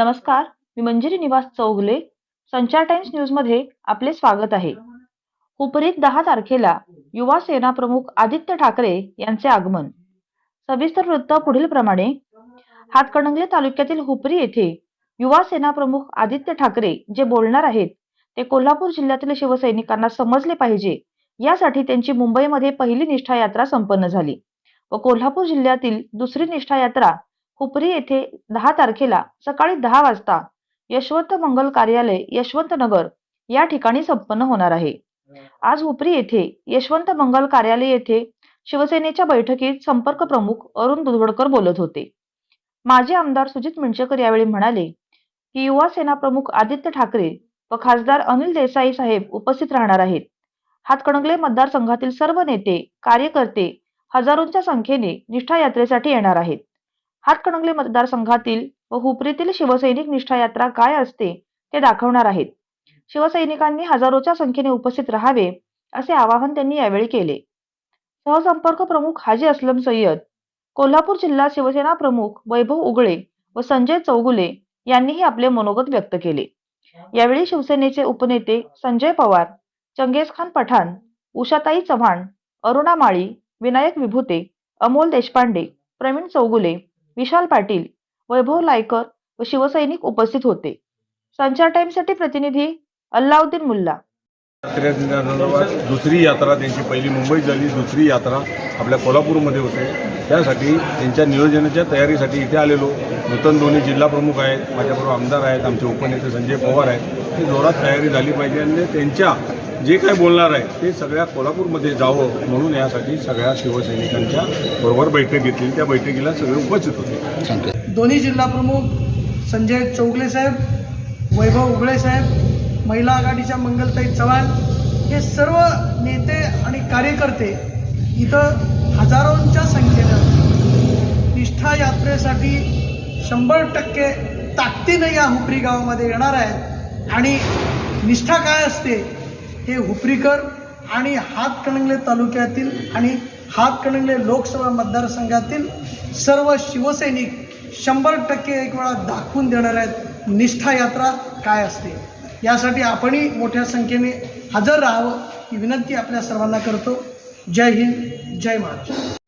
नमस्कार मी मंजिरी निवास चौगले संचार टाइम्स न्यूजमध्ये आपले स्वागत आहे. उपरीत दहा तारखेला युवा सेना प्रमुख आदित्य ठाकरे यांचे आगमन. सविस्तर वृत्त पुढील प्रमाणे. हातकणंगले तालुक्यातील हुपरी येथे युवा सेना प्रमुख आदित्य ठाकरे जे बोलणार आहेत ते कोल्हापूर जिल्ह्यातील शिवसैनिकांना समजले पाहिजे यासाठी त्यांची मुंबईमध्ये पहिली निष्ठा यात्रा संपन्न झाली व कोल्हापूर जिल्ह्यातील दुसरी निष्ठा यात्रा हुपरी येथे दहा तारखेला सकाळी दहा वाजता यशवंत मंगल कार्यालय यशवंत नगर या ठिकाणी संपन्न होणार आहे. आज हुपरी येथे यशवंत मंगल कार्यालय येथे शिवसेनेच्या बैठकीत संपर्क प्रमुख अरुण दुधवडकर बोलत होते. माजी आमदार सुजित मिंचकर यावेळी म्हणाले की युवा सेना प्रमुख आदित्य ठाकरे व खासदार अनिल देसाई साहेब उपस्थित राहणार आहेत. हातकणंगले मतदारसंघातील सर्व नेते कार्यकर्ते हजारोंच्या संख्येने निष्ठा यात्रेसाठी येणार आहेत. हातकणंगले मतदारसंघातील व हुपरीतील शिवसैनिक निष्ठा यात्रा काय असते ते दाखवणार आहेत. शिवसैनिकांनी हजारोच्या संख्येने उपस्थित राहावे असे आवाहन त्यांनी यावेळी केले. सहसंपर्क प्रमुख हाजी असलम सय्यद कोल्हापूर जिल्हा शिवसेना प्रमुख वैभव उगळे व संजय चौगुले यांनीही आपले मनोगत व्यक्त केले. यावेळी शिवसेनेचे उपनेते संजय पवार चंगेज खान पठाण उषाताई चव्हाण अरुणा माळी विनायक विभूते अमोल देशपांडे प्रवीण चौगुले विशाल पाटील वैभव लायकर व शिवसैनिक उपस्थित होते. संचार टाइम्ससाठी प्रतिनिधी अल्लाउद्दीन मुल्ला. यात्रेसंदर्भात दुसरी यात्रा त्यांची पहिली मुंबईत झाली दुसरी यात्रा आपल्या कोल्हापूरमध्ये होते. त्यासाठी त्यांच्या नियोजनाच्या तयारीसाठी इथे आलेलो. नूतन दोन्ही जिल्हाप्रमुख आहेत माझ्याबरोबर आमदार आहेत आमचे उपनेते संजय पवार आहेत. ही जोरात तयारी झाली पाहिजे आणि त्यांच्या जे काय बोलणार आहे ते सगळ्या कोल्हापूरमध्ये जावं म्हणून यासाठी सगळ्या शिवसैनिकांच्या बरोबर बैठक घेतली. त्या बैठकीला सगळे उपस्थित होते. दोन्ही जिल्हाप्रमुख संजय चौगले साहेब वैभव उगळे साहेब महिला आघाडीच्या मंगलताई चव्हाण हे सर्व नेते आणि कार्यकर्ते इथं हजारोंच्या संख्येनं निष्ठा यात्रेसाठी शंभर टक्के ताकदीनं या हुपरी गावामध्ये येणार आहेत. आणि निष्ठा काय असते हे हुपरीकर आणि हातकणंगले तालुक्यातील आणि हातकणंगले लोकसभा मतदारसंघातील सर्व शिवसैनिक शंभर टक्के एक वेळा दाखवून देणार आहेत. निष्ठा यात्रा काय असते? यासाठी आपणही मोठ्या संख्येने हजर राहावं ही विनंती आपल्या सर्वांना करतो. जय हिंद जय महाराष्ट्र.